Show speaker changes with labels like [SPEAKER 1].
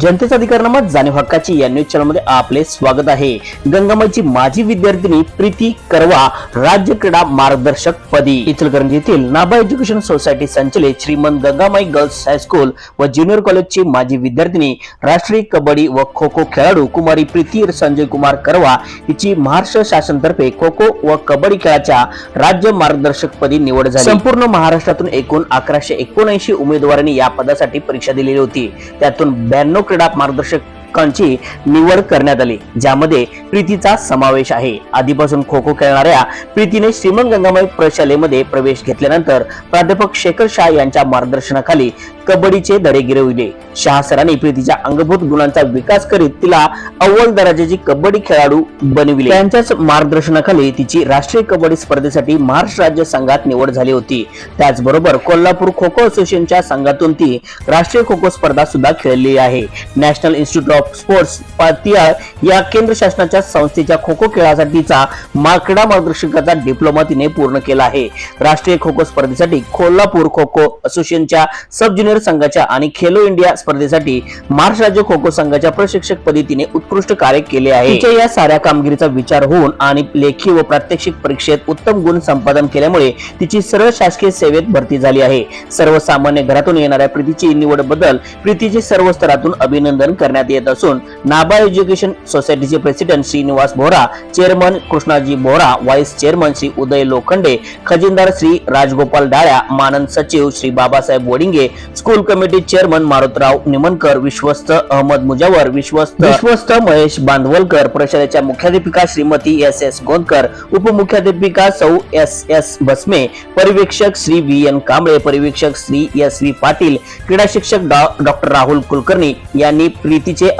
[SPEAKER 1] जनतेचा अधिकारनामा जाणीव हक्काची या न्यूज चॅनलमध्ये आपले स्वागत आहे. गंगामाईची माजी विद्यार्थिनी प्रीती करवा राज्य क्रीडा मार्गदर्शक पदी. इचलकरंजी येथील नाबा एज्युकेशन सोसायटी संचलित Shrimant Gangamai girls high school व ज्युनियर कॉलेजची माजी विद्यार्थिनी राष्ट्रीय कबड्डी व खो खो खेळाडू कुमारी प्रीती संजय कुमार करवा हिची महाराष्ट्र शासनातर्फे खो खो व कबड्डी खेळाच्या राज्य मार्गदर्शक पदी निवड झाली. संपूर्ण महाराष्ट्रातून एकूण अकराशे एकोणऐंशी उमेदवारांनी या पदासाठी परीक्षा दिलेली होती. त्यातून ब्याण्णव क्रीडा मार्गदर्शक मार्गदर्शकांची निवड करण्यात आली ज्यामध्ये प्रीतीचा समावेश आहे. आधीपासून खो खो खेळणाऱ्या प्रीतीने श्रीमंत गंगामाई प्रशालेमध्ये प्रवेश घेतल्यानंतर प्राध्यापक शेखर शाह यांच्या मार्गदर्शनाखाली कबड्डीचे धडे गिरविले. शाह सरांनी प्रीतीच्या अंगभूत गुणांचा विकास करीत तिला अव्वल दर्जाची कबड्डी खेळाडू बनविले. त्यांच्याच मार्गदर्शनाखाली तिची राष्ट्रीय कबड्डी स्पर्धेसाठी महाराष्ट्र राज्य संघात निवड झाली होती. त्याचबरोबर कोल्हापूर खो खो असोसिएशनच्या संघातून ती राष्ट्रीय खो खो स्पर्धा सुद्धा खेळली आहे. National institute of sports Patiala या केंद्र शासनाच्या संस्थेच्या खो खो खेळासाठीचा माकडा मार्गदर्शकाचा डिप्लोमा तिने पूर्ण केला आहे. राष्ट्रीय खो खो स्पर्धेसाठी कोल्हापूर खो खो असोसिएशनच्या सब ज्युनियर संघाच्या आणि खेलो इंडिया स्पर्धेसाठी महाराष्ट्र राज्य खो खो संघाच्या प्रशिक्षक पदी तिने उत्कृष्ट कार्य केले आहे. तिच्या या साऱ्या कामगिरीचा विचार होऊन आणि लेखी व प्रात्यक्षिक परीक्षेत उत्तम गुण संपादन केल्यामुळे तिची सरळ शासकीय सेवेत भरती झाली आहे. सर्वसामान्य घरातून येणाऱ्या प्रीतीची निवड बदल प्रीतीचे सर्व स्तरातून अभिनंदन करण्यात येत असून नाबा एज्युकेशन सोसायटीचे president Shrinivas Bohra chairman Krishnaji Bohra vice chairman Shri Uday Lokhande खजिनदार Shri Rajgopal Dalya मानद सचिव Shri Babasaheb Bodinge school committee chairman Marutrao Nimankar विश्वस्त अहमद मुजावर विश्वस्त विश्वस्त महेश बांधवलकर प्रशालेच्या मुख्याध्यापिका श्रीमती एस एस गोंदकर उपमुख्याध्यापिका सौ एस एस भस्मे पर्यवेक्षक श्री व्ही एन कांबळे पर्यवेक्षक श्री एस व्ही पाटील क्रीडा शिक्षक डॉ- डॉक्टर राहुल कुलकर्णी यांनी प्रीतीचे